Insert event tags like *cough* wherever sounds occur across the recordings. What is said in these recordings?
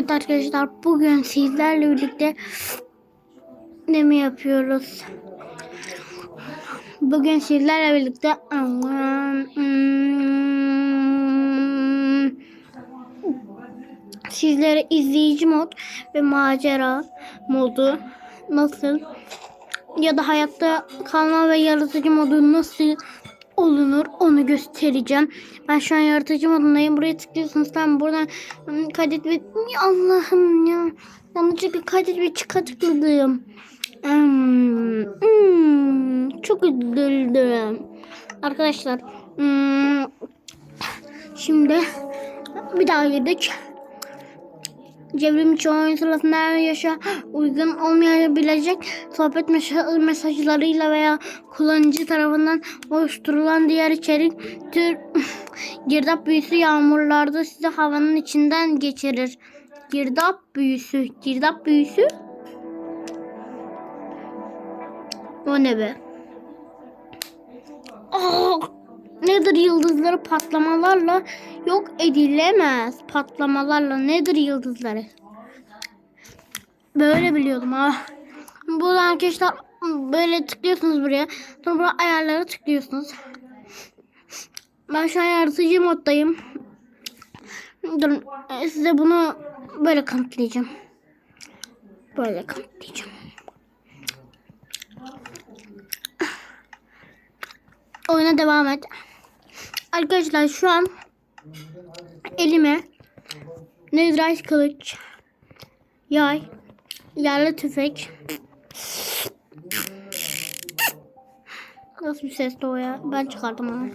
Evet arkadaşlar bugün sizlerle birlikte ne mi yapıyoruz? Bugün sizlerle birlikte hmm, sizlere izleyici mod ve macera modu nasıl ya da hayatta kalma ve yaratıcı modu nasıl olunur onu göstereceğim. Ben şu an yaratıcı modundayım. Buraya tıklıyorsunuz. Tamam buradan hmm, kaydet ve Allah'ım ya. Yanlışlıkla kaydet ve çıka. Hmm, hmm, çok üzüldüm. Arkadaşlar hmm, şimdi bir daha girdik. Çevrim oyun sırasında her yaşa uygun olmayabilecek sohbet mes- mesajlarıyla veya kullanıcı tarafından oluşturulan diğer içerik tür *laughs* girdap büyüsü yağmurlarda sizi havanın içinden geçirir. Girdap büyüsü. Girdap büyüsü? O ne be? Oh! Nedir yıldızları patlamalarla yok edilemez. Patlamalarla nedir yıldızları? Böyle biliyordum ha. Buradan arkadaşlar böyle tıklıyorsunuz buraya. Sonra buraya ayarlara tıklıyorsunuz. Ben şu an yaratıcı moddayım. Durun e, size bunu böyle kanıtlayacağım. Böyle kanıtlayacağım. Oyuna devam et. Arkadaşlar şu an elime Netherite kılıç, yay, yerli tüfek. Nasıl bir ses o ya? Ben çıkardım onu.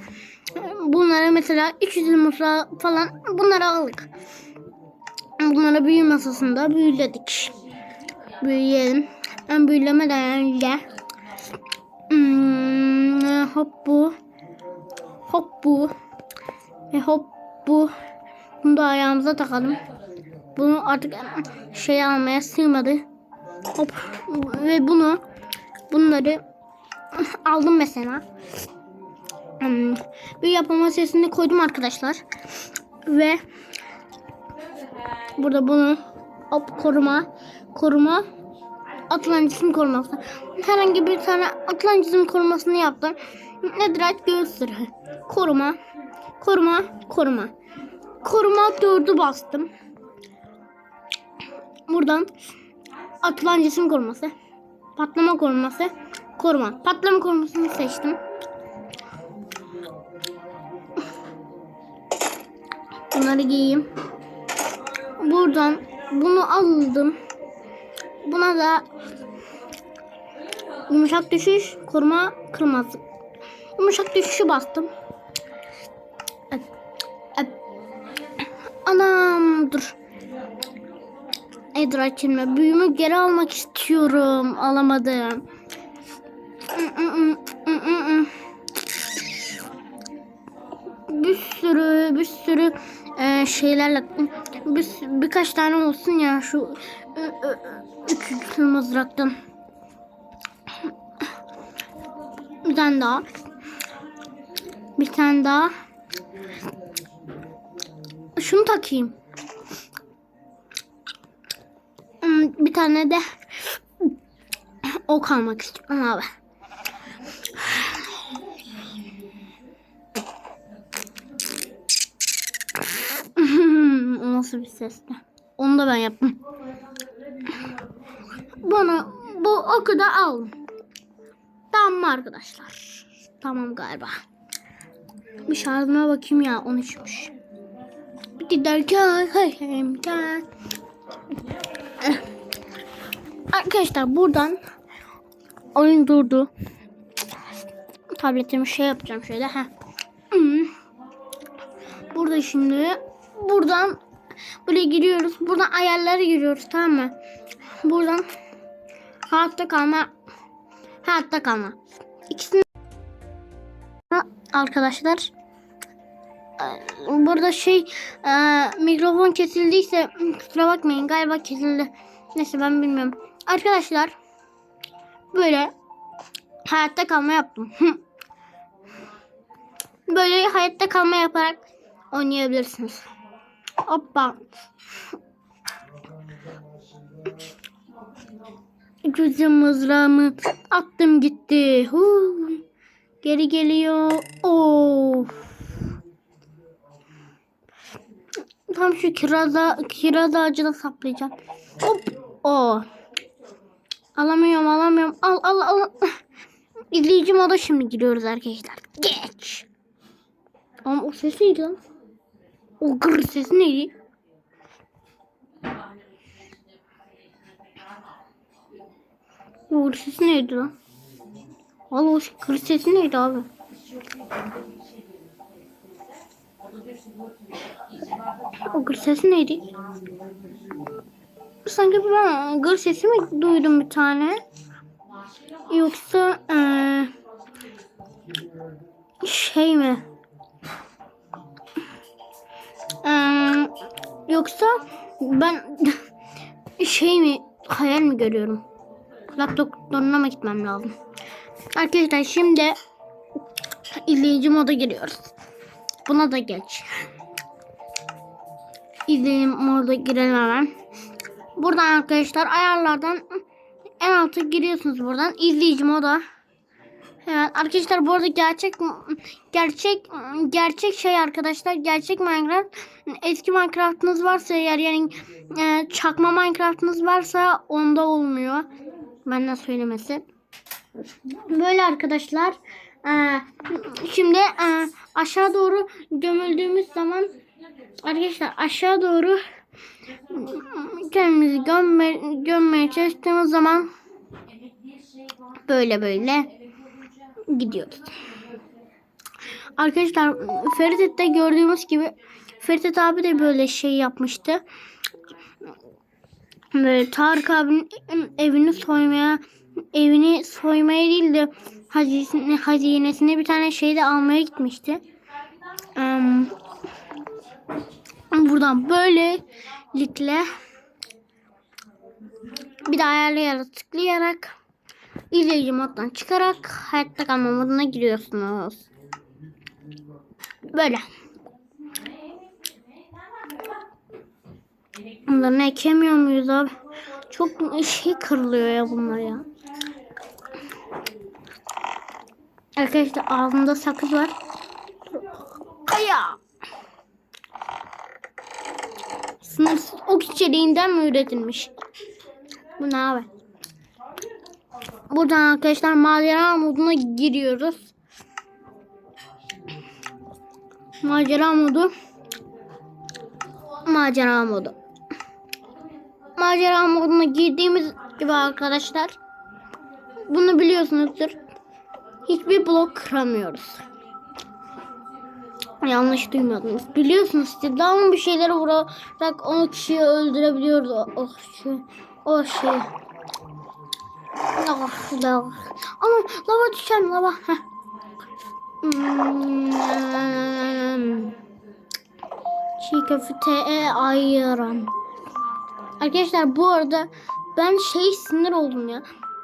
Bunlara mesela 300 yumurta falan bunları aldık. Bunları büyü masasında büyüledik. Büyüyelim. Ben büyülemeden önce hmm, hop bu hop bu ve hop bu bunu da ayağımıza takalım. Bunu artık şey almaya sığmadı. Hop ve bunu bunları *laughs* aldım mesela. Hmm, bir yapma sesini koydum arkadaşlar. Ve burada bunu hop koruma koruma atılan cisim koruması. Herhangi bir tane atılan korumasını yaptım. Netherite göğüs sırrı. Koruma. Koruma. Koruma. Koruma 4'ü bastım. Buradan atılan cisim koruması. Patlama koruması. Koruma. Patlama korumasını seçtim. Bunları giyeyim. Buradan bunu aldım. Buna da yumuşak düşüş, koruma, kırmızı. Yumuşak düşüşü bastım. Anam dur. Edir açılma. Büyümü geri almak istiyorum. Alamadım. Bir sürü bir sürü e, şeylerle bir, birkaç tane olsun ya şu e, e, üçüncü mızraktan. Bir tane daha. Bir tane daha. Şunu takayım. Hmm, Bir tane de ok almak istiyorum abi. *laughs* Nasıl bir sesle? Onu da ben yaptım. Bana bu oku da al. Tamam arkadaşlar? Tamam galiba. Bir şarjıma bakayım ya 13'müş. Giderken kalemden. Eh. Arkadaşlar buradan oyun durdu. Tabletimi şey yapacağım şöyle. Heh. Burada şimdi buradan buraya giriyoruz. Buradan ayarlara giriyoruz tamam mı? Buradan hayatta kalma hayatta kalma. İkisini arkadaşlar. Burada şey e, mikrofon kesildiyse kusura bakmayın galiba kesildi. Neyse ben bilmiyorum. Arkadaşlar böyle hayatta kalma yaptım. *laughs* böyle hayatta kalma yaparak oynayabilirsiniz. Hoppa. Cüzüm mızrağımı attım gitti. Huu. Geri geliyor. Of. Tam şu kiraza, kiraz ağacına saplayacağım. Hop. O. Alamıyorum alamıyorum. Al al al. *laughs* İzleyici moda şimdi giriyoruz arkadaşlar. Geç. Ama o ses neydi lan? O gır sesi neydi? O gır sesi neydi lan? Valla o gır sesi neydi abi? O gır sesi neydi? Sanki ben gır sesi mi duydum bir tane? Yoksa eee, şey mi? Eee, yoksa ben *laughs* şey mi hayal mi görüyorum? Kulak doktoruna mı gitmem lazım? Arkadaşlar şimdi izleyici moda giriyoruz. Buna da geç. İzleyici moda girelim hemen. Buradan arkadaşlar ayarlardan en alta giriyorsunuz buradan. izleyici moda. Evet arkadaşlar bu arada gerçek gerçek gerçek şey arkadaşlar gerçek Minecraft eski Minecraft'ınız varsa eğer yani e, çakma Minecraft'ınız varsa onda olmuyor. Benden söylemesi. Böyle arkadaşlar. e, şimdi e, aşağı doğru gömüldüğümüz zaman arkadaşlar aşağı doğru kendimizi gömme, gömmeye çalıştığımız zaman böyle böyle gidiyoruz. Arkadaşlar Ferit'te gördüğümüz gibi Ferit abi de böyle şey yapmıştı. Böyle Tarık abinin evini soymaya evini soymaya değil de hazinesine, hazinesine bir tane şey de almaya gitmişti. Em, buradan böylelikle bir de ayarlayarak tıklayarak izleyici moddan çıkarak hayatta kalma moduna giriyorsunuz. Böyle. Bunları ekemiyor muyuz abi? Çok şey kırılıyor ya bunlar ya. Arkadaşlar ağzımda sakız var. Kaya. Sınırsız ok içeriğinden mi üretilmiş? Bu ne abi? Buradan arkadaşlar macera moduna giriyoruz. Macera modu. Macera modu. Macera moduna girdiğimiz gibi arkadaşlar. Bunu biliyorsunuzdur. Hiçbir blok kıramıyoruz. Yanlış duymadınız. Biliyorsunuz mı bir şeylere vurarak o kişiyi öldürebiliyoruz. O, o, şey, o şey. Ah, lava. Ama lava düşen lava. Heh. Hmm. Çiğ köfte ayran. Arkadaşlar bu arada ben şey sinir oldum ya.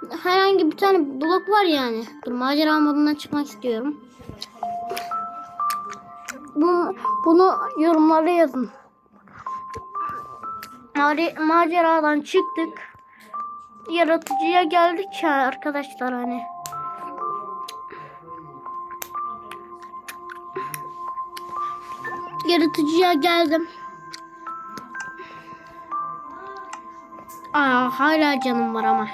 Herhangi bir tane blok var yani. Dur macera modundan çıkmak istiyorum. Bu, bunu yorumlara yazın. Maceradan çıktık. Yaratıcıya geldik ya arkadaşlar hani. Yaratıcıya geldim. Aa, hala canım var ama.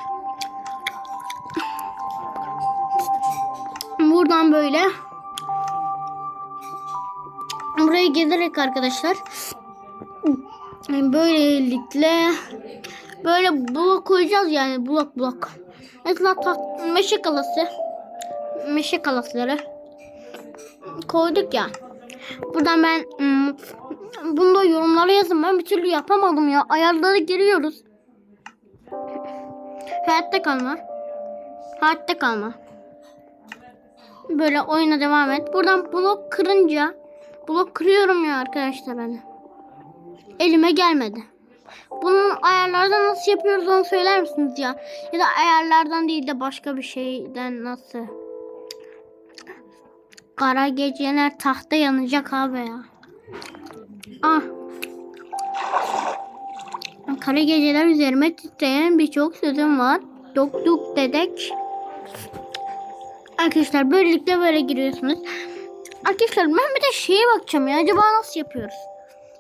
Buradan böyle. Buraya gelerek arkadaşlar. Böylelikle böyle blok koyacağız yani blok blok. Mesela meşe kalası. Meşe kalasları koyduk ya. Buradan ben hmm, bunu da yorumlara yazın. Ben bir türlü yapamadım ya. Ayarlara giriyoruz. Hayatta kalma. Hayatta kalma. Böyle oyuna devam et. Buradan blok kırınca blok kırıyorum ya arkadaşlar hani. Elime gelmedi. Bunun ayarlardan nasıl yapıyoruz onu söyler misiniz ya? Ya da ayarlardan değil de başka bir şeyden nasıl? Kara geceler tahta yanacak abi ya. Ah. Kara geceler üzerime titreyen birçok sözüm var. dok duk dedek. Arkadaşlar böylelikle böyle giriyorsunuz. Arkadaşlar ben bir de şeye bakacağım ya. Acaba nasıl yapıyoruz?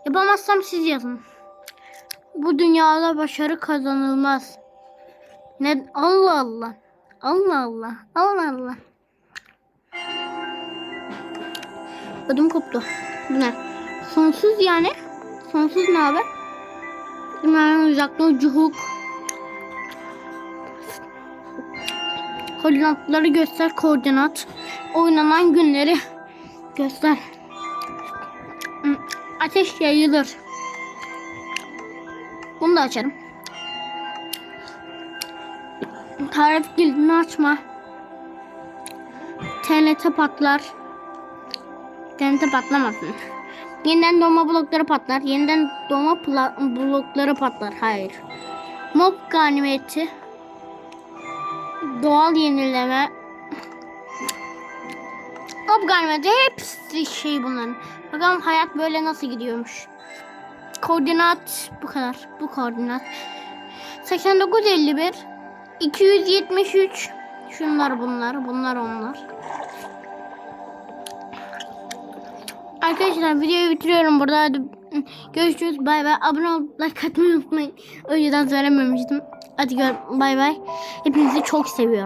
Yapamazsam siz yazın. Bu dünyada başarı kazanılmaz. Ne Allah Allah. Allah Allah. Allah Allah. Ödüm koptu. Bu ne? Sonsuz yani. Sonsuz ne haber? Dünyanın uzaklığı cuhuk. Koordinatları göster koordinat. Oynanan günleri göster. Hı, Ateş yayılır. Bunu da açarım. Tarif kilidini açma. TNT patlar. TNT patlamasın. Yeniden doğma blokları patlar. Yeniden doğma blokları patlar. Hayır. Mob ganimeti. Doğal yenileme. Ganimeti hepsi şey bunların. Bakalım hayat böyle nasıl gidiyormuş. Koordinat bu kadar. Bu koordinat. 8951 273 Şunlar bunlar. Bunlar onlar. Arkadaşlar videoyu bitiriyorum burada. Hadi görüşürüz. Bay bay. Abone olup like atmayı unutmayın. Önceden söylememiştim. Hadi gör. Bay bay. Hepinizi çok seviyorum.